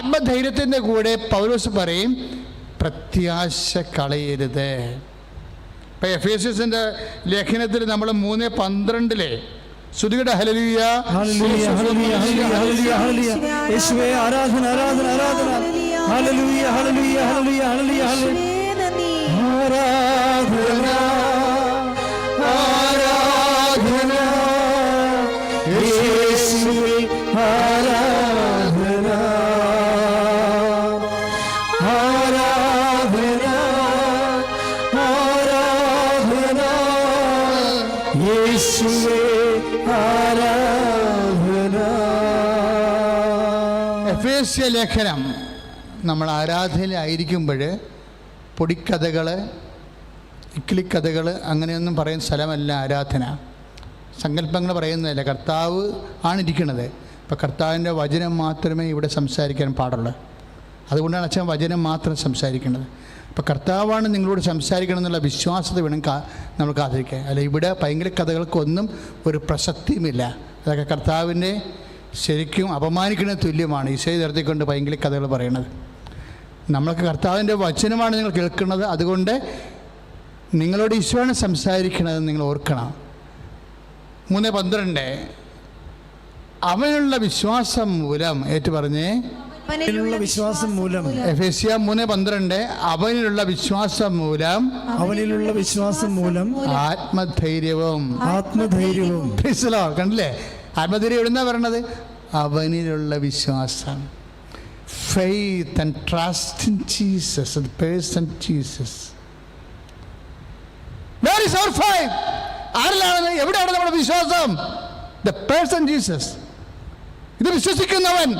ആത്മധൈര്യത്തിന്റെ കൂടെ പൗലോസ് പറയും പ്രത്യാശ കളയരുത്. ഇപ്പം എഫ് എസ് എസിന്റെ ലേഖനത്തിൽ നമ്മൾ മൂന്ന് പന്ത്രണ്ടിലെ ശ്രുതിയുടെ ഹലലിയ ഹല്ലേലൂയ, ഹല്ലേലൂയ, ഹല്ലേലൂയ, ഹല്ലേലൂയ, ഹല്ലേലൂയ. യേശുവേ ആരാധന ആരാധന ആരാധന. ഹലലിയ ഹല്ലേലൂയ ഹല്ലേലൂയ ഹല്ലേലൂയ ഹല്ലേലൂയ. യേശുവേ ആരാധന. എഫേസ്യ ലേഖനം നമ്മൾ ആരാധനയിലായിരിക്കുമ്പോൾ പൊടിക്കഥകൾ ഇക്കിളിക്കഥകൾ അങ്ങനെയൊന്നും പറയുന്ന സ്ഥലമല്ല ആരാധന. സങ്കല്പങ്ങൾ പറയുന്നതല്ല. കർത്താവ് ആണ് ഇരിക്കുന്നത് ഇപ്പം കർത്താവിന്റെ വചനം മാത്രമേ ഇവിടെ സംസാരിക്കാൻ പാടുള്ളൂ. അതുകൊണ്ടാണ് അച്ഛൻ വചനം മാത്രം സംസാരിക്കുന്നത്. അപ്പോൾ കർത്താവാണ് നിങ്ങളോട് സംസാരിക്കണം എന്നുള്ള വിശ്വാസത വേണം കാ നമ്മൾ കാത്തിരിക്കാൻ അല്ല ഇവിടെ ഭയങ്കര കഥകൾക്കൊന്നും ഒരു പ്രസക്തിയുമില്ല. അതൊക്കെ കർത്താവിനെ ശരിക്കും അപമാനിക്കുന്ന തുല്യമാണ്. ഈശോയെ നിർത്തിക്കൊണ്ട് ഭയങ്കര കഥകൾ പറയുന്നത് നമ്മൾക്ക് കർത്താവിന്റെ വചനമാണ് നിങ്ങൾ കേൾക്കുന്നത്. അതുകൊണ്ട് നിങ്ങളോട് ഈശോയാണ് സംസാരിക്കുന്നത് നിങ്ങൾ ഓർക്കണം. മൂന്ന് പന്ത്രണ്ട്. അവനുള്ള വിശ്വാസം മൂലം ഏറ്റു പറഞ്ഞേ അവനിലുള്ള വിശ്വാസം മൂലം. എഫേസ്യ മൂന്ന് പന്ത്രണ്ട് അവനിലുള്ള വിശ്വാസം മൂലം അവനിലുള്ള വിശ്വാസം മൂലം ആത്മധൈര്യവും. ആത്മധൈര്യവും. Praise കണ്ടില്ലേ? ആത്മധൈര്യം എവിടുന്നാ പറയണത് അവനിലുള്ള വിശ്വാസം. Faith and trust in Jesus person Jesus ആരിലാണ്? എവിടെയാണ് നമ്മുടെ വിശ്വാസം? ദ പേഴ്സൺ ജീസസ് ഇത് വിശ്വസിക്കുന്നവൻ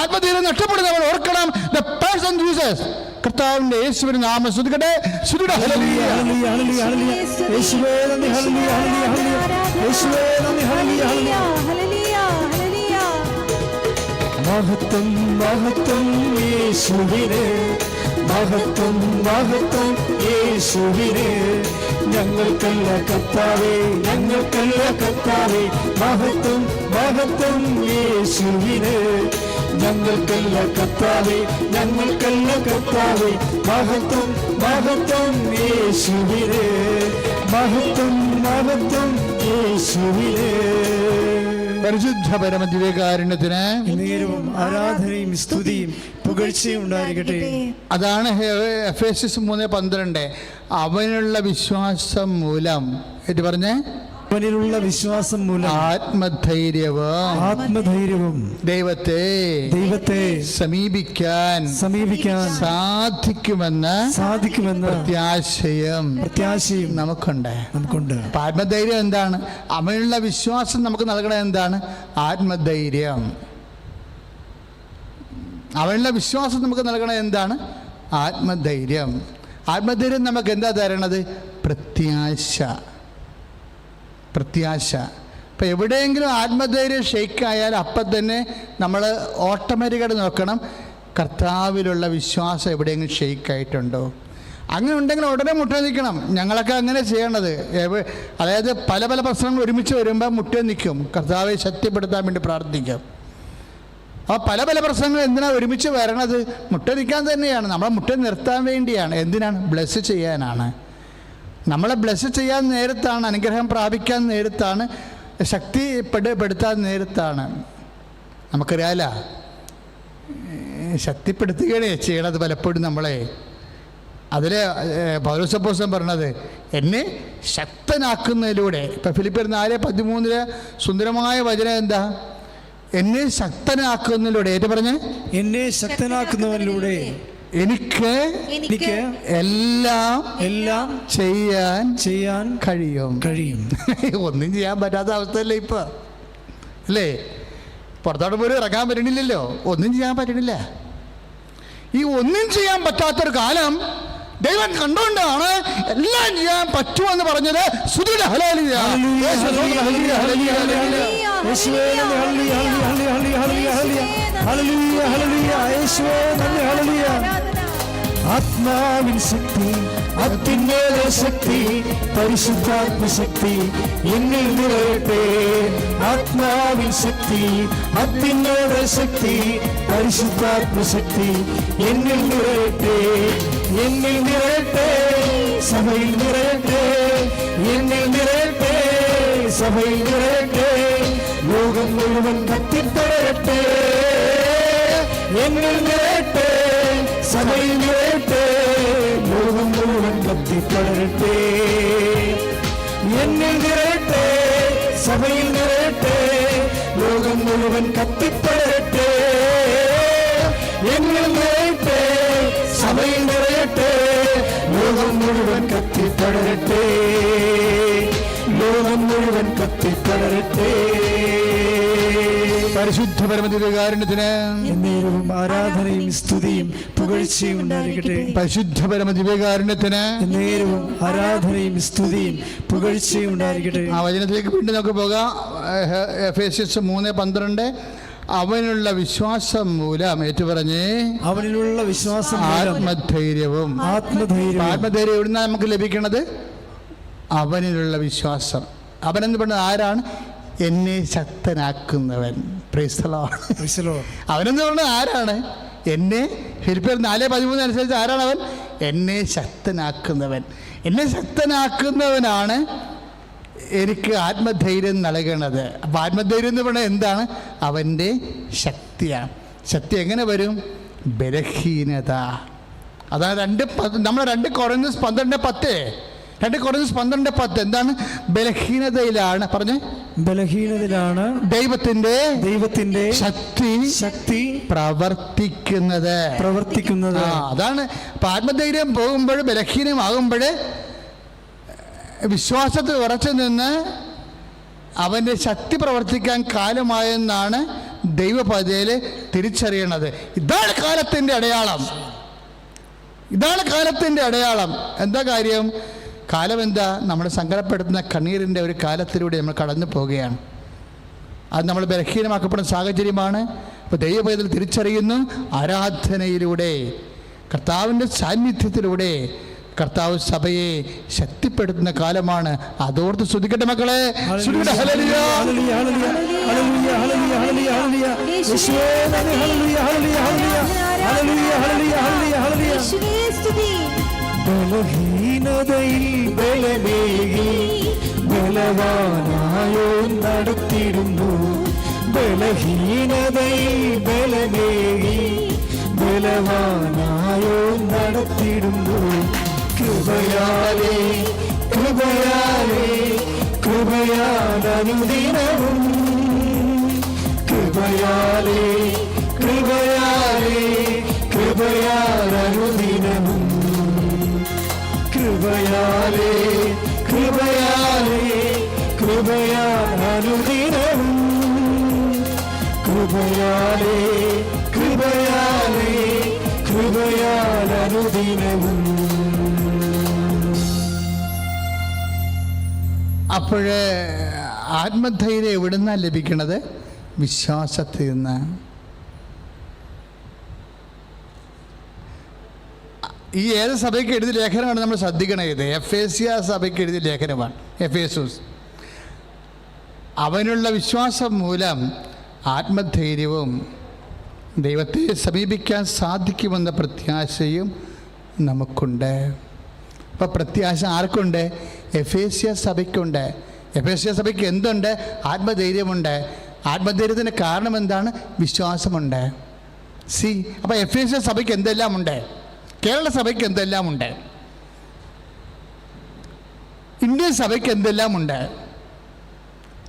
ആത്മധീരം നഷ്ടപ്പെടുന്നവൻ ഓർക്കണം ദ പേഴ്സൺ ജീസസ് കർത്താവിന്റെ യേശുവിന് നാമം ശ്രുതിക്കട്ടെ ശ്രുതിയുടെ ഹല്ലേലൂയ, ഹല്ലേലൂയ, ഹല്ലേലൂയ, ഹല്ലേലൂയ. യേശുവേ നന്ദി, ഹല്ലേലൂയ, ഹല്ലേലൂയ, ഹല്ലേലൂയ. യേശുവേ നന്ദി, ഹല്ലേലൂയ, ഹല്ലേലൂയ. മഹത്വം മഹത്വം യേശുവിന് മഹത്വം മഹത്വം യേശുവിന്. ഞങ്ങൾക്കല്ല കർത്താവേ ഞങ്ങൾക്കല്ല കർത്താവേ. മഹത്വം മഹത്വം യേശുവിന്. ഞങ്ങൾക്കല്ല കർത്താവേ ഞങ്ങൾക്കല്ല കർത്താവേ. മഹത്വം മഹത്വം യേശുവിന്. മഹത്വം മഹത്വം യേശുവിന്. പരിശുദ്ധ പരമദിവ്യകാരുണ്യത്തിന് നേരവും ആരാധനയും സ്തുതിയും പുകഴ്ചയും ഉണ്ടായിരിക്കട്ടെ. അതാണ് എഫ് എസ് എസ് മൂന്ന് പന്ത്രണ്ട്. അവനുള്ള വിശ്വാസം മൂലം. എന്ന് പറഞ്ഞേ? അവനിലുള്ള വിശ്വാസം മൂലം. ആത്മധൈര്യവും ആത്മധൈര്യവും ദൈവത്തെ ദൈവത്തെ സമീപിക്കാൻ സമീപിക്കാൻ സാധിക്കുമെന്ന് സാധിക്കുമെന്ന് പ്രത്യാശയും പ്രത്യാശയും നമുക്കുണ്ട്. നമുക്കുണ്ട്. ആത്മധൈര്യം എന്താണ്? അവനുള്ള വിശ്വാസം നമുക്ക് നൽകണത് എന്താണ്? ആത്മധൈര്യം. അവനുള്ള വിശ്വാസം നമുക്ക് നൽകണത് എന്താണ്? ആത്മധൈര്യം. ആത്മധൈര്യം നമുക്ക് എന്താ തരണത്? പ്രത്യാശ. പ്രത്യാശ. ഇപ്പം എവിടെയെങ്കിലും ആത്മധൈര്യം ഷെയ്ക്കായാൽ അപ്പം തന്നെ നമ്മൾ ഓട്ടോമാറ്റിക്കായിട്ട് നോക്കണം. കർത്താവിലുള്ള വിശ്വാസം എവിടെയെങ്കിലും ഷെയ്ക്കായിട്ടുണ്ടോ? അങ്ങനെ ഉണ്ടെങ്കിൽ ഉടനെ മുട്ടേ നിൽക്കണം. ഞങ്ങളൊക്കെ അങ്ങനെ ചെയ്യണത് അതായത് പല പല പ്രശ്നങ്ങൾ ഒരുമിച്ച് വരുമ്പോൾ മുട്ടേ നിൽക്കും. കർത്താവെ ശക്തിപ്പെടുത്താൻ വേണ്ടി പ്രാർത്ഥിക്കും. ആ പല പല പ്രശ്നങ്ങൾ എന്തിനാണ് ഒരുമിച്ച് വരണത്? മുട്ട നിൽക്കാൻ തന്നെയാണ്. നമ്മളെ മുട്ട നിർത്താൻ വേണ്ടിയാണ്. എന്തിനാണ്? ബ്ലസ് ചെയ്യാനാണ്. നമ്മളെ ബ്ലസ് ചെയ്യാൻ നേരത്താണ് അനുഗ്രഹം പ്രാപിക്കാൻ നേരത്താണ് ശക്തി പെട നേരത്താണ്. നമുക്കറിയാല ശക്തിപ്പെടുത്തുകയാണ് ചെയ്യണത് പലപ്പോഴും നമ്മളെ. അതിൽ പൗരസപ്പോസം പറഞ്ഞത് എന്നെ ശക്തനാക്കുന്നതിലൂടെ ഇപ്പം ഫിലിപ്പിയർ നാല് പതിമൂന്നിലെ സുന്ദരമായ വചനം എന്താ? എന്നെ ശക്തനാക്കുന്നതിലൂടെ ഏറ്റു പറഞ്ഞ? എന്നെ ശക്തനാക്കുന്നവനിലൂടെ എനിക്ക് എനിക്ക് എല്ലാം എല്ലാം ചെയ്യാൻ ചെയ്യാൻ കഴിയും. കഴിയും. ഒന്നും ചെയ്യാൻ പറ്റാത്ത അവസ്ഥയല്ലേ ഇപ്പൊ. അല്ലേ? പുറത്തോട്ട് പോലും ഇറങ്ങാൻ പറ്റണില്ലല്ലോ. ഒന്നും ചെയ്യാൻ പറ്റണില്ല. ഈ ഒന്നും ചെയ്യാൻ പറ്റാത്തൊരു കാലം ദൈവം കണ്ടുകൊണ്ടാണ് എല്ലാം ചെയ്യാൻ പറ്റുമെന്ന് പറഞ്ഞത് സുധിയുടെ ഹലാലിയ. ഹല്ലേലൂയ, ഹല്ലേലൂയ, அத்தின் மேல சக்தி பரிசுத்தாத்ம சக்தி என்னில் நிறைவேற்றே ஆத்மாவின் சக்தி அத்தின் மேல சக்தி பரிசுத்தாத்ம சக்தி என்னில் நிறைவேற்றே என்னில் நிறைவேற்றே சபையில் நிறைவேற்றே என்னில் நிறைவேற்றே சபையில் நிறைவேற்றே லோகம் முழுவன் கத்தி பெறட்டே நிறைவேற்றே சபையில் நிறைவேற்றே பக்தி படரட்டே. என்னில் நிறட்டே சபையில் நிறட்டே லோகம் முழுவன் கத்தி படரட்டே. என்னில் நிறட்டே சபையில் நிறட்டே லோகம் முழுவன் கத்தி படரட்டே. ലോകം മുഴുവൻ കത്തിപ്പടരട്ടെ പരിശുദ്ധ പരമദിവകാരുണ്യത്തിന് എന്നേരവും ആരാധനയും സ്തുതിയും പുകഴ്ചയും ഉണ്ടായിരിക്കട്ടെ. പരിശുദ്ധ പരമദിവ്യകാരുണ്യത്തിന് എന്നേരവും ആരാധനയും സ്തുതിയും പുകഴ്ചയും ഉണ്ടായിരിക്കട്ടെ. ആ വചനത്തിലേക്ക് വീണ്ടും നമുക്ക് പോകാം. എഫ് എസ് എസ് മൂന്ന് പന്ത്രണ്ട്. അവനുള്ള വിശ്വാസം മൂലം ഏറ്റുപറഞ്ഞ് അവനിലുള്ള വിശ്വാസം ആത്മധൈര്യവും ആത്മധൈര്യം ആത്മധൈര്യം എവിടുന്ന നമുക്ക് ലഭിക്കണത്? അവനിലുള്ള വിശ്വാസം. അവനെന്ന് പറഞ്ഞത് ആരാണ്? എന്നെ ശക്തനാക്കുന്നവൻ. പ്രൈസ്തലമാണ് അവനെന്ന് പറഞ്ഞത് ആരാണ്? എന്നെ ഫിലിപ്പിയർ നാല് പതിമൂന്ന് അനുസരിച്ച് ആരാണ് അവൻ? എന്നെ ശക്തനാക്കുന്നവൻ. എന്നെ ശക്തനാക്കുന്നവനാണ് എനിക്ക് ആത്മധൈര്യം നൽകണത്. അപ്പോൾ ആത്മധൈര്യം എന്ന് പറഞ്ഞാൽ എന്താണ്? അവന്റെ ശക്തിയാണ്. ശക്തി എങ്ങനെ വരും? ബലഹീനത. അതാണ് രണ്ട് നമ്മൾ രണ്ട് കുറഞ്ഞ പന്ത്രണ്ട് പത്ത്. രണ്ട് കുറഞ്ഞ പന്ത്രണ്ട് പത്ത്. എന്താണ്? ബലഹീനതയിലാണ്. പറഞ്ഞു. ബലഹീനതയിലാണ് ദൈവത്തിന്റെ ദൈവത്തിന്റെ ശക്തി ശക്തി പ്രവർത്തിക്കുന്നത്. പ്രവർത്തിക്കുന്നത്. അതാണ്. ആത്മധൈര്യം പോകുമ്പോൾ ബലഹീനമാകുമ്പോൾ വിശ്വാസത്തിൽ ഉറച്ചു നിന്ന് അവന്റെ ശക്തി പ്രവർത്തിക്കാൻ കാലമായെന്നാണ് ദൈവപതയിൽ തിരിച്ചറിയണത്. ഇതാണ് കാലത്തിന്റെ അടയാളം. ഇതാണ് കാലത്തിന്റെ അടയാളം. എന്താ കാര്യം? കാലം എന്താ? നമ്മൾ സങ്കടപ്പെടുത്തുന്ന കണ്ണീരിന്റെ ഒരു കാലത്തിലൂടെ നമ്മൾ കടന്നു പോവുകയാണ് അത് നമ്മൾ ബലഹീനമാക്കപ്പെടുന്ന സാഹചര്യമാണ്. അപ്പോൾ ദൈവപൈതൽ തിരിച്ചറിയുന്നു. ആരാധനയിലൂടെ കർത്താവിന്റെ സാന്നിധ്യത്തിലൂടെ കർത്താവ് സഭയെ ശക്തിപ്പെടുത്തുന്ന കാലമാണ്. അതോർത്ത് ശ്രദ്ധിക്കട്ടെ മക്കളെ. ശ്രുതിക്കട്ടെ. Hallelujah. Hallelujah, hallelujah, hallelujah, hallelujah, hallelujah, hallelujah. യേശുവേ നന്ദി, hallelujah, hallelujah, hallelujah. Hallelujah, hallelujah, hallelujah, hallelujah. യേശുവേ സ്തുതി ബലഹീനതയിൽ ബലമേകി ബലവാനായോ നടത്തിടുന്നു ബലഹീനതയിൽ ബലമേകി ബലവാനായോ നടത്തിടുന്നു കൃപയാലേ കൃപയാലേ കൃപയാലനുദിനവും കൃപയാലേ കൃപയാലേ കൃപയാലനുദിനവും കൃപയാലേ കൃപയാലേ കൃപയാലനുദിനവും കൃപയാലേ കൃപയാലേ കൃപയാലനുദിനവും. അപ്പോഴേ ആത്മധൈര്യം എവിടുന്നാണ് ലഭിക്കണത്? വിശ്വാസത്തിൽ നിന്ന്. ഈ ഏത് സഭയ്ക്ക് എഴുതിയ ലേഖനമാണ് നമ്മൾ ശ്രദ്ധിക്കണം ഇത് എഫ് എ സി ആ സഭയ്ക്ക് എഴുതിയ ലേഖനമാണ്. എഫ് എസൂസ് അവനുള്ള വിശ്വാസം മൂലം ആത്മധൈര്യവും ദൈവത്തെ സമീപിക്കാൻ സാധിക്കുമെന്ന പ്രത്യാശയും നമുക്കുണ്ട്. അപ്പോൾ പ്രത്യാശ ആർക്കുണ്ട്? എഫ് എഫേസ്യ സഭയ്ക്കുണ്ട്. എഫ് എഫേസ്യ സഭയ്ക്ക് എന്തുണ്ട്? ആത്മധൈര്യമുണ്ട്. ആത്മധൈര്യത്തിന് കാരണം എന്താണ്? വിശ്വാസമുണ്ട്. സി അപ്പോൾ എഫേസ്യ സഭയ്ക്ക് എന്തെല്ലാം ഉണ്ട് കേരള സഭയ്ക്ക് എന്തെല്ലാം ഉണ്ട് ഇന്ത്യൻ സഭയ്ക്ക് എന്തെല്ലാം ഉണ്ട്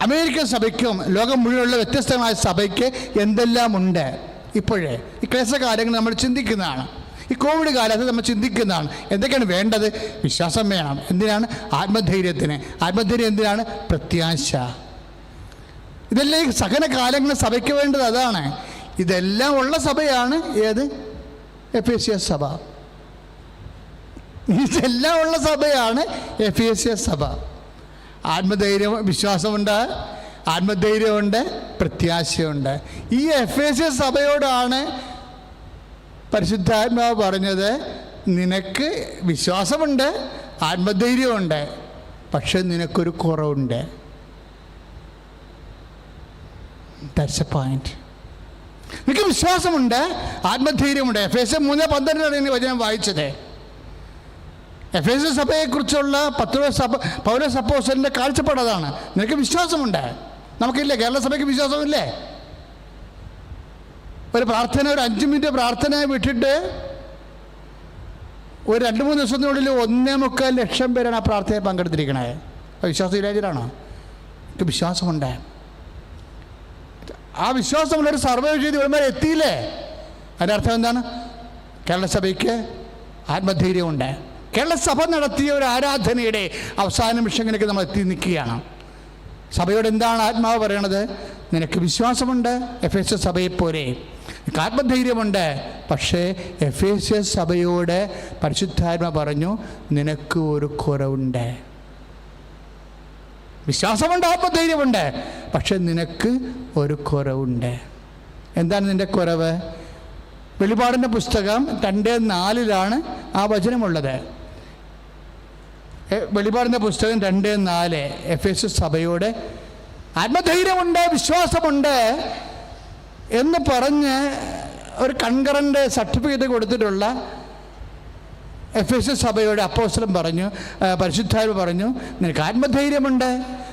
അമേരിക്കൻ സഭയ്ക്കും ലോകം മുഴുവനുള്ള വ്യത്യസ്തമായ സഭയ്ക്ക് എന്തെല്ലാം ഉണ്ട് ഇപ്പോഴേ ഈ ക്ലേശകാലങ്ങൾ നമ്മൾ ചിന്തിക്കുന്നതാണ്. ഈ കോവിഡ് കാലത്ത് നമ്മൾ ചിന്തിക്കുന്നതാണ്. എന്തൊക്കെയാണ് വേണ്ടത്? വിശ്വാസം വേണം. എന്തിനാണ്? ആത്മധൈര്യത്തിന്. ആത്മധൈര്യം എന്തിനാണ്? പ്രത്യാശ. ഇതെല്ലാം ഈ സഹന കാലങ്ങൾ സഭയ്ക്ക് വേണ്ടത് അതാണ്. ഇതെല്ലാം ഉള്ള സഭയാണ് ഏത്? എഫ് എസ് സഭ. ഇതെല്ലാം ഉള്ള സഭയാണ് എഫ് എസ് എസ് സഭ. ആത്മധൈര്യം വിശ്വാസമുണ്ട് ആത്മധൈര്യമുണ്ട് പ്രത്യാശയുണ്ട്. ഈ എഫ് എസ് എസ് സഭയോടാണ് പരിശുദ്ധാത്മാവ് പറഞ്ഞത് നിനക്ക് വിശ്വാസമുണ്ട് ആത്മധൈര്യമുണ്ട് പക്ഷെ നിനക്കൊരു കുറവുണ്ട്. ദാറ്റ്സ് എ പോയിന്റ് നിനക്ക് വിശ്വാസമുണ്ട് ആത്മധൈര്യമുണ്ട്. എഫ് എസ് മൂന്ന് പന്ത്രണ്ടാണ് വചനം വായിച്ചത്. എഫ് എസ് സഭയെക്കുറിച്ചുള്ള പത്ത് സഭ പൗര സപ്പോസലിന്റെ കാഴ്ചപ്പാട് അതാണ്. നിനക്ക് വിശ്വാസമുണ്ട്. നമുക്കില്ലേ? കേരള സഭയ്ക്ക് വിശ്വാസമില്ലേ? ഒരു പ്രാർത്ഥന ഒരു അഞ്ച് മിനിറ്റ് പ്രാർത്ഥന വിട്ടിട്ട് ഒരു രണ്ട് മൂന്ന് ദിവസത്തിനുള്ളിൽ ഒന്നേ മുക്കാൽ ലക്ഷം പേരാണ് ആ പ്രാർത്ഥനയിൽ പങ്കെടുത്തിരിക്കണേ. അപ്പോൾ വിശ്വാസം ഇല്ലാതിരാണോ എനിക്ക് വിശ്വാസമുണ്ട്. ആ വിശ്വാസമുള്ള ഒരു സർവേ ചെയ്ത് ഇവന്മാർ എത്തിയില്ലേ? അതിന്റെ അർത്ഥം എന്താണ്? കേരള സഭയ്ക്ക് ആത്മധൈര്യമുണ്ട്. കേരള സഭ നടത്തിയ ഒരു ആരാധനയുടെ അവസാന നിമിഷങ്ങളിലേക്ക് നമ്മൾ എത്തി നിൽക്കുകയാണ്. സഭയോട് എന്താണ് ആത്മാവ് പറയണത്? നിനക്ക് വിശ്വാസമുണ്ട് എഫ് എസ് എസ് സഭയെ പോലെ. ആത്മധൈര്യമുണ്ട്. പക്ഷേ എഫ് എസ് എസ് സഭയോട് പരിശുദ്ധാത്മ പറഞ്ഞു നിനക്ക് ഒരു കുറവുണ്ട്. വിശ്വാസമുണ്ട് ആത്മധൈര്യമുണ്ട്. പക്ഷെ നിനക്ക് ഒരു കുറവുണ്ട്. എന്താണ് നിന്റെ കുറവ്? വെളിപാടിന്റെ പുസ്തകം രണ്ട് നാലിലാണ് ആ വചനമുള്ളത്. വെളിപാടിന്റെ പുസ്തകം രണ്ട് നാല് എഫ് എസ് സഭയോട് ആത്മധൈര്യമുണ്ട് വിശ്വാസമുണ്ട് എന്ന് പറഞ്ഞ് ഒരു കൺകറന്റ് സർട്ടിഫിക്കറ്റ് കൊടുത്തിട്ടുള്ള എഫ് എസ് സഭയുടെ അപ്പോസ്തലൻ പറഞ്ഞു പരിശുദ്ധാരും പറഞ്ഞു നിനക്ക് ആത്മധൈര്യമുണ്ട്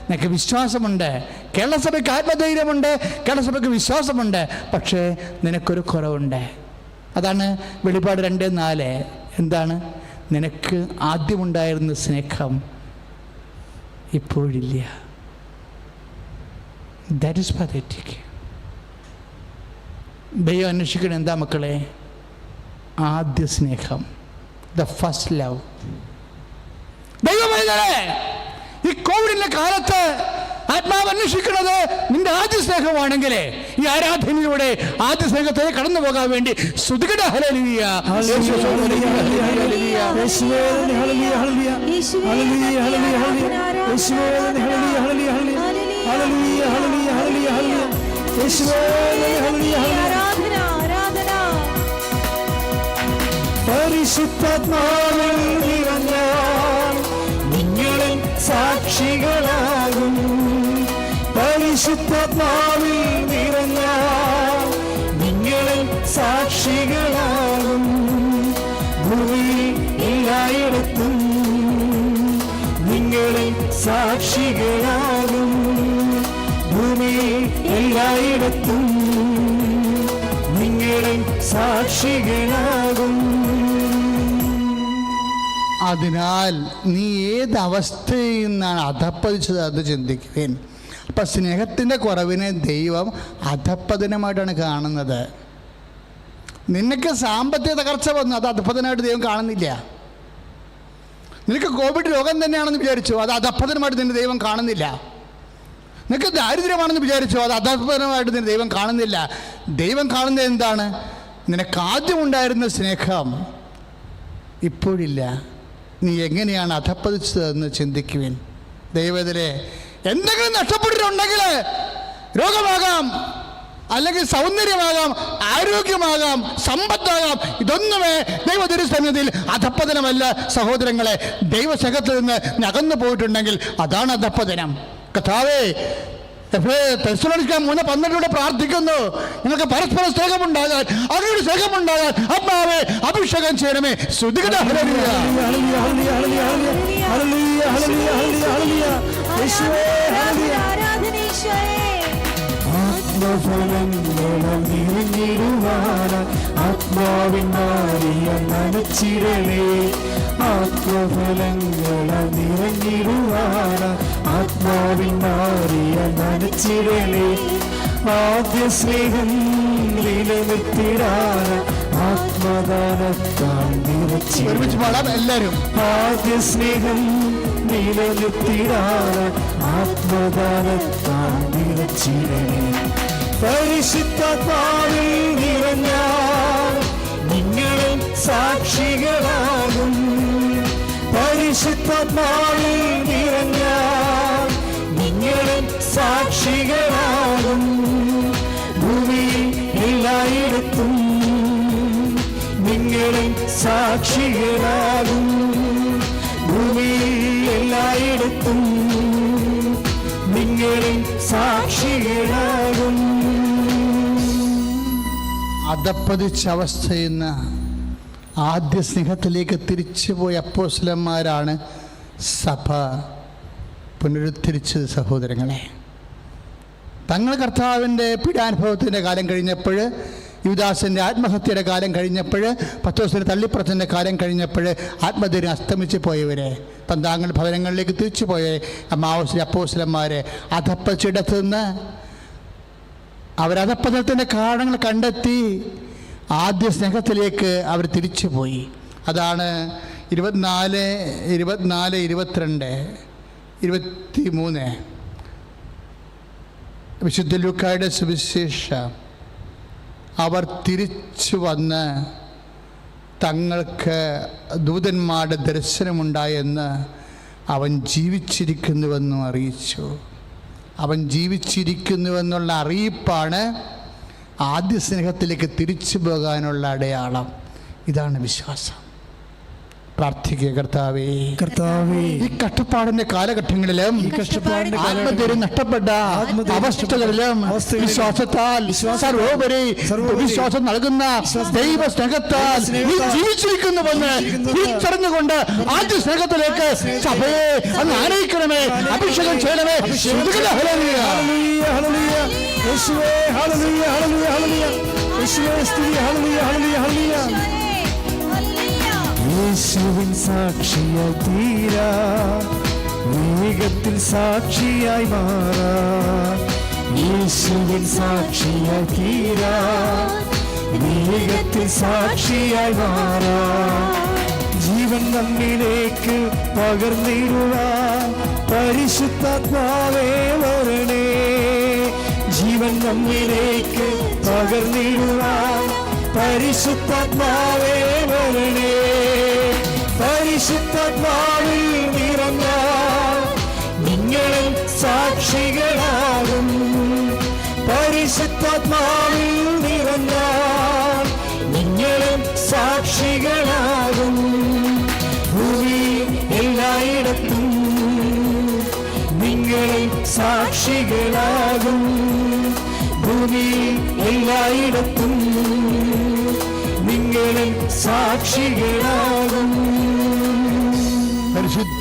നിനക്ക് വിശ്വാസമുണ്ട്. കേരള സഭയ്ക്ക് ആത്മധൈര്യമുണ്ട് കേരള സഭയ്ക്ക് വിശ്വാസമുണ്ട് പക്ഷേ നിനക്കൊരു കുറവുണ്ട്. അതാണ് വെളിപാട് രണ്ട് നാല്. എന്താണ്? നിനക്ക് ആദ്യമുണ്ടായിരുന്ന സ്നേഹം ഇപ്പോഴില്ല. ദാറ്റ് ഇസ് പതറ്റിക് ദൈവം അന്വേഷിക്കണം എന്താ മക്കളെ? ആദ്യ സ്നേഹം. ദ ഫസ്റ്റ് ലവ് ദൈവം ഈ കോവിഡിന്റെ കാലത്ത് ആത്മാവ് അന്വേഷിക്കുന്നത് നിന്റെ ആദ്യ സ്നേഹമാണെങ്കിൽ ഈ ആരാധനയിലൂടെ ആദ്യ സ്നേഹത്തെ കടന്നു പോകാൻ വേണ്ടി സുധികട ആരാധന. പരിശുദ്ധാത്മാവിൽ നിറഞ്ഞാൽ നിങ്ങളിൽ സാക്ഷികളാകും പരിശുദ്ധാത്മാവിൽ നിറഞ്ഞ നിങ്ങളിൽ സാക്ഷികളാകും. ഭൂമിയിൽ എല്ലായിടത്തും നിങ്ങളിൽ സാക്ഷികളാകും. ഭൂമിയിൽ എല്ലായിടത്തും നിങ്ങളിൽ സാക്ഷികളാകും. അതിനാൽ നീ ഏത് അവസ്ഥയിൽ നിന്നാണ് അധപ്പതിച്ചത് അത് ചിന്തിക്കുവേൻ. അപ്പം സ്നേഹത്തിന്റെ കുറവിനെ ദൈവം അധപ്പതനമായിട്ടാണ് കാണുന്നത്. നിനക്ക് സാമ്പത്തിക തകർച്ച വന്നു അത് അധപ്പതനമായിട്ട് ദൈവം കാണുന്നില്ല. നിനക്ക് കോവിഡ് രോഗം തന്നെയാണെന്ന് വിചാരിച്ചു അത് അധപ്പതനമായിട്ട് നിന്റെ ദൈവം കാണുന്നില്ല. നിനക്ക് ദാരിദ്ര്യമാണെന്ന് വിചാരിച്ചു അത് അധപ്പതനമായിട്ട് നിന്റെ ദൈവം കാണുന്നില്ല. ദൈവം കാണുന്നത് എന്താണ്? നിനക്ക് ആദ്യം ഉണ്ടായിരുന്ന സ്നേഹം ഇപ്പോഴില്ല. നീ എങ്ങനെയാണ് അധപ്പതിച്ചതെന്ന് ചിന്തിക്കുവിൻ. ദൈവത്തിലെ എന്തെങ്കിലും നഷ്ടപ്പെട്ടിട്ടുണ്ടെങ്കിൽ രോഗമാകാം അല്ലെങ്കിൽ സൗന്ദര്യമാകാം ആരോഗ്യമാകാം സമ്പത്താകാം. ഇതൊന്നുമേ ദൈവതിരുസന്നിധിയിൽ അധപ്പതനമല്ല. സഹോദരങ്ങളെ ദൈവസഹത്തിൽ നിന്ന് നകന്നു പോയിട്ടുണ്ടെങ്കിൽ അതാണ് അധപ്പതനം. കഥാവേ തെസ്സലോണിക്കാൻ മൂന്ന് പന്ത്രണ്ടിലൂടെ പ്രാർത്ഥിക്കുന്നു. നിങ്ങൾക്ക് പരസ്പര സ്നേഹമുണ്ടാകാൻ അവരുടെ സ്നേഹമുണ്ടാകാൻ അമ്മാവേ അഭിഷേകം ചെയ്യണമേ. ശ്രുതികട. യേശുവേ, ആത്മഫലങ്ങളും നിറഞ്ഞിടുവാന ആത്മാവിൻ മാറിയ നനച്ചിടലേ ആത്മഫലങ്ങളും നിറഞ്ഞിടുവാന ആത്മാവിൻ മാറിയ നനച്ചിടലേ ആദ്യ സ്നേഹം നിലനിർത്തിടാന ആത്മദാനത്താൽ നിറച്ചിടലേ ഒരുമിച്ച് പാടാം എല്ലാവരും. ആദ്യ സ്നേഹം നിലനിർത്തിടാന ആത്മദാനത്താൽ നിറച്ചിടണേ പരിശുദ്ധാത്മാവിൽ നിറഞ്ഞാൽ നിങ്ങളും സാക്ഷികളാകും. പരിശുദ്ധാത്മാവിൽ നിറഞ്ഞാൽ നിങ്ങളും സാക്ഷികളാകും. ഭൂമിയിൽ എല്ലായിടത്തും നിങ്ങളും സാക്ഷികളാകും. എല്ലായിടത്തും നിങ്ങളിൽ സാക്ഷികളാകും. അധപ്പതിച്ച ആദ്യ സ്നേഹത്തിലേക്ക് തിരിച്ചുപോയ അപ്പോസ്ലന്മാരാണ് സഭ പുനരുദ്ധരിച്ചത് സഹോദരങ്ങളെ. തങ്ങൾ കർത്താവിന്റെ പീഡാനുഭവത്തിന്റെ കാലം കഴിഞ്ഞപ്പോൾ യുവദാസിന്റെ ആത്മഹത്യയുടെ കാലം കഴിഞ്ഞപ്പോൾ പത്തോസിന്റെ തള്ളിപ്പുറത്തിന്റെ കാലം കഴിഞ്ഞപ്പോൾ ആത്മധൈര്യം അസ്തമിച്ച് പോയവരെ. പന്താങ്ങൾ ഭവനങ്ങളിലേക്ക് തിരിച്ചു പോയവരെ അമ്മാവസിലെ അപ്പോസ്ലന്മാരെ അധപ്പച്ചിടത്ത് നിന്ന് അവരധപ്പതത്തിന്റെ കാരണങ്ങൾ കണ്ടെത്തി ആദ്യ സ്നേഹത്തിലേക്ക് അവർ തിരിച്ചു പോയി. അതാണ് ഇരുപത്തിനാല് ഇരുപത്തിനാല് ഇരുപത്തിരണ്ട് ഇരുപത്തി മൂന്ന് വിശുദ്ധ ലുക്കായുടെ സുവിശേഷം. അവർ തിരിച്ചു വന്ന് തങ്ങൾക്ക് ദൂതന്മാരുടെ ദർശനമുണ്ടായെന്ന് അവൻ ജീവിച്ചിരിക്കുന്നുവെന്നും അറിയിച്ചു. അവൻ ജീവിച്ചിരിക്കുന്നുവെന്നുള്ള അറിയിപ്പാണ് ആദ്യ സ്നേഹത്തിലേക്ക് തിരിച്ചു പോകാനുള്ള അടയാളം. ഇതാണ് വിശ്വാസം. പ്രാർത്ഥിക്കുക കർത്താവേ. കർത്താവേ. ഈ കഷ്ടപ്പാടിന്റെ കാലഘട്ടങ്ങളിലും ആത്മധൈര്യം നഷ്ടപ്പെട്ട അവസ്ഥകളിലും വിശ്വാസത്താൽ സർവോപരി വിശ്വാസം നൽകുന്ന ദൈവ സ്നേഹത്താൽ നീ ജീവിച്ചിരിക്കുന്നുവെന്ന് തിരിച്ചറിഞ്ഞുകൊണ്ട് ആദ്യ സ്നേഹത്തിലേക്ക് സഭയെ അന്ന് ആനയിക്കണമേ അഭിഷേകം ചെയ്യണമേ. ശ്രുതികളെ ഹല്ലേലൂയ. ഹല്ലേലൂയ, ഹല്ലേലൂയ. യേശുവേ, ഹല്ലേലൂയ, ഹല്ലേലൂയ, ഹല്ലേലൂയ. യേശുവിൻ സാക്ഷിയായി തീരാ. വേഗത്തിൽ സാക്ഷിയായി മാറാ. യേശുവിൻ സാക്ഷിയായി തീരാ. വേഗത്തിൽ സാക്ഷിയായി മാറാ. ജീവൻ നമ്മിലേക്ക് പകർന്നിരുവാ പരിശുദ്ധാത്മാവേ വരണേ. ജീവൻ നമ്മിലേക്ക് പകർന്നിരുവാ പരിശുദ്ധാത്മാവേ വരണേ. പരിശുദ്ധാത്മാവിൽ നിറഞ്ഞ നിങ്ങളും സാക്ഷികളാകും. പരിശുദ്ധാത്മാവിൽ നിറഞ്ഞ നിങ്ങളും സാക്ഷികളാകും. ഭൂമി എല്ലായിടത്തും നിങ്ങളും സാക്ഷികളാകും. ഭൂമി എല്ലായിടത്തും നിങ്ങളും സാക്ഷികളാകും.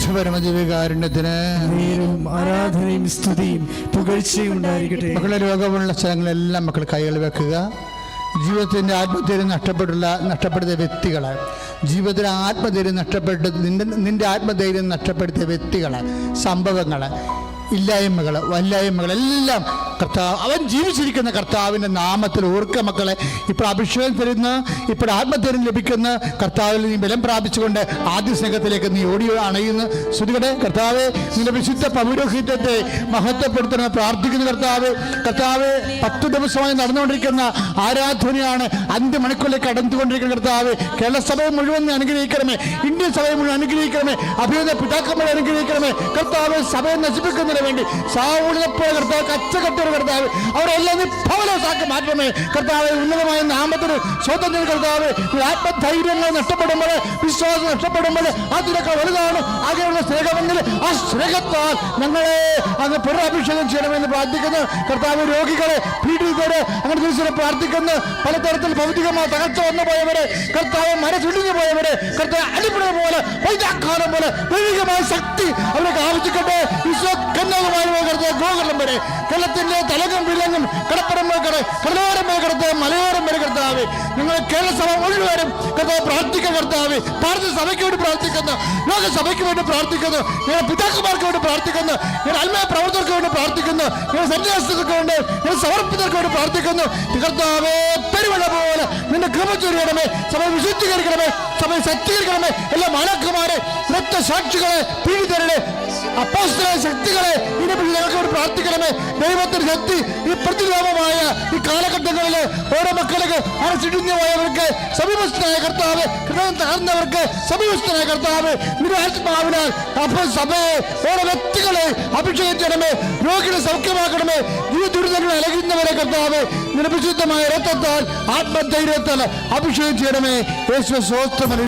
പരിശുദ്ധ പരമജീവികാരുണ്യത്തിന് നേരും ആരാധനയും സ്തുതിയും പുകഴ്ചയും ഉണ്ടായിരിക്കട്ടെ. മക്കളെ രോഗമുള്ള സ്ഥലങ്ങളെല്ലാം മക്കൾ കൈകൾ വെക്കുക. ജീവിതത്തിന്റെ ആത്മധൈര്യം നഷ്ടപ്പെട്ടുള്ള നഷ്ടപ്പെടുത്തിയ വ്യക്തികളെ ജീവിതത്തിലെ ആത്മധൈര്യം നഷ്ടപ്പെട്ട് നിന്റെ നിന്റെ ആത്മധൈര്യം നഷ്ടപ്പെടുത്തിയ വ്യക്തികളെ സംഭവങ്ങൾ ഇല്ലായ്മകൾ വല്ലായ്മകൾ എല്ലാം കർത്താവ് അവൻ ജീവിച്ചിരിക്കുന്ന കർത്താവിന്റെ നാമത്തിൽ ഓർക്ക മക്കളെ. ഇപ്പോൾ അഭിഷേകം തരുന്ന ഇപ്പോൾ ആത്മധൈര്യം ലഭിക്കുന്ന. കർത്താവിൽ നീ ബലം പ്രാപിച്ചുകൊണ്ട് ആദ്യ സ്നേഹത്തിലേക്ക് നീ ഓടി അണയുന്നു. ശ്രുതികടെ കർത്താവ് നിന്റെ വിശുദ്ധ പൗരോഹിത്യത്തെ മഹത്വപ്പെടുത്തണം പ്രാർത്ഥിക്കുന്ന കർത്താവ്. കർത്താവ് പത്ത് ദിവസമായി നടന്നുകൊണ്ടിരിക്കുന്ന ആരാധനയാണ് അഞ്ച് മണിക്കൂറിലേക്ക് കടന്നുകൊണ്ടിരിക്കുന്ന കർത്താവ്. കേരള സഭയെ മുഴുവൻ അനുഗ്രഹിക്കണമേ. ഇന്ത്യൻ സഭയെ മുഴുവൻ അനുഗ്രഹിക്കണമേ. അഭിനന്ദ പിതാക്കന്മാരെ അനുഗ്രഹിക്കണമേ. കർത്താവ് സഭയെ നശിപ്പിക്കുന്നതിന് വേണ്ടി സാവൂളിനെപ്പോലെ കർത്താവ് കച്ചകെട്ടൊരു കർത്താവ് അവരെല്ലാം നീ ഭവനസാക്കി മാറ്റണമേ. കർത്താവ് ഉന്നതമായ നാമത്തിന് സ്വതന്ത്ര കർത്താവ്. ആത്മധൈര്യങ്ങൾ നഷ്ടപ്പെടുമ്പോൾ വിശ്വാസം നഷ്ടപ്പെടുമ്പോൾ അതിനൊക്കെ വലുതാണ്. ആകെയുള്ള സ്നേഹമെങ്കിൽ ആ സ്നേഹത്താൽ ഞങ്ങളെ അങ്ങ് പുനരഭിഷേകം ചെയ്യണമെന്ന് പ്രാർത്ഥിക്കുന്നു. കർത്താവ് രോഗികളെ പീഡിതരെ അങ്ങനെ ദിവസം പ്രാർത്ഥിക്കുന്നു. പലതരത്തിൽ ഭൗതികമായ തകർച്ച വന്നു പോയവരെ കർത്താവ് മനസ്സുടിഞ്ഞു പോയവരെ കർത്താവ് അടിപൊളി പോലെ വൈദ്യാക്കാലം പോലെ ദൈവികമായ ശക്തി അവർക്ക് ആവശ്യിക്കട്ടെ വിശ്വകന്യകമായ കർത്താവ് ഗോകുലം വരെ കേരളത്തിന്റെ തലകം വിലങ്ങും കടപ്പുറം മേഖല കട കടലോരം വരെ മലയോരം കർത്താവ്. നിങ്ങൾ കേരള സഭ മുഴുവനും കർത്താവ് പ്രാർത്ഥിക്കുക കർത്താവ്. ഭാരത സഭയ്ക്ക് വേണ്ടി പ്രാർത്ഥിക്കുന്നു. ലോകസഭയ്ക്ക് വേണ്ടി പ്രാർത്ഥിക്കുന്നു. ഞങ്ങൾ പിതാക്കന്മാർക്ക് വേണ്ടി പ്രാർത്ഥിക്കുന്നു. ഞങ്ങൾ അൽമയ പ്രവർത്തകർക്ക് വേണ്ടി പ്രാർത്ഥിക്കുന്നു. ഞങ്ങൾ സന്യാസികൾക്ക് വേണ്ടി ഞങ്ങൾ സമർപ്പിതർക്ക് വേണ്ടി പ്രാർത്ഥിക്കുന്നു. കർത്താവേ പെരുവെള്ള പോലെ നിന്റെ കൃപ ചൊരിയണമേ. സഭ വിശുദ്ധീകരിക്കണമേ. സഭയെ ശക്തീകരിക്കണമേ. എല്ലാ മാലാക്കന്മാരെ രക്തസാക്ഷികളെ പീഡിതരുടെ അപ്പോസ്തല ശക്തികളെ ഇതിനെപ്പറ്റി ഞങ്ങൾക്ക് വേണ്ടി പ്രാർത്ഥിക്കണമേ. ദൈവത്തിന്റെ ശക്തി ഈ പ്രതിലോമമായ ഈ കാലഘട്ടങ്ങളിൽ ഓരോ മക്കൾക്ക് അരച്ചിടിഞ്ഞവർക്ക് സമീപസ്ഥനായ കർത്താവ് ഹൃദയം തകർന്നവർക്ക് സമീപസ്ഥനായ കർത്താവ് നിരാത്മാവിനാൽ അപ്പോൾ സഭയെ ഓരോ വ്യക്തികളെ അഭിഷേകിക്കണമേ രോഗികളെ സൗഖ്യമാക്കണമേ ഈ ദുരിതങ്ങൾ അലകുന്നവരെ കർത്താവ് നിരപരിശുദ്ധമായ രക്തത്താൽ ആത്മധൈര്യത്താൽ അഭിഷേകം ചെയ്യണമേ. യേശു സ്വസ്ഥമന